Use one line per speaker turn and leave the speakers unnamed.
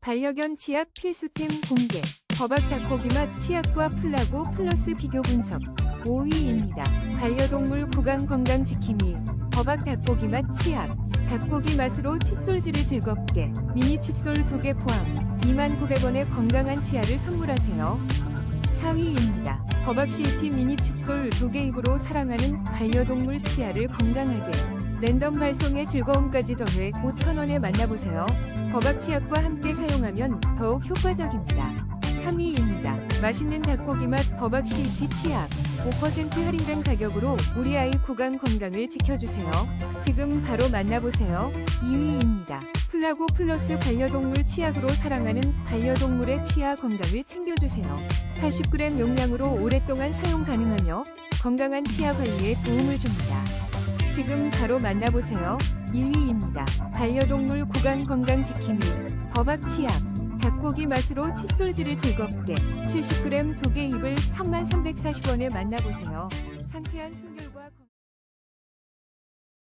반려견 치약 필수템 공개. 버박 닭고기 맛 치약과 플라고 플러스 비교 분석. 5위입니다. 반려동물 구강 건강 지킴이. 버박 닭고기 맛 치약. 닭고기 맛으로 칫솔질을 즐겁게. 미니 칫솔 2개 포함. 29,900원의 건강한 치아를 선물하세요. 4위입니다. 버박 시티 미니 칫솔 2개 입으로 사랑하는 반려동물 치아를 건강하게. 랜덤 발송의 즐거움까지 더해 5,000원에 만나보세요. 버박 치약과 함께 사용하면 더욱 효과적입니다. 3위입니다. 맛있는 닭고기 맛 버박 시티 치약. 5% 할인된 가격으로 우리 아이 구강 건강을 지켜주세요. 지금 바로 만나보세요. 2위입니다. 플라고 플러스 반려동물 치약으로 사랑하는 반려동물의 치아 건강을 챙겨주세요. 80g 용량으로 오랫동안 사용 가능하며 건강한 치아 관리에 도움을 줍니다. 지금 바로 만나보세요. 1위입니다. 반려동물 구강 건강 지킴이 버박 치약 닭고기 맛으로 칫솔질을 즐겁게 70g 2개 입을 3340원에 만나보세요. 상쾌한 숨결과 건-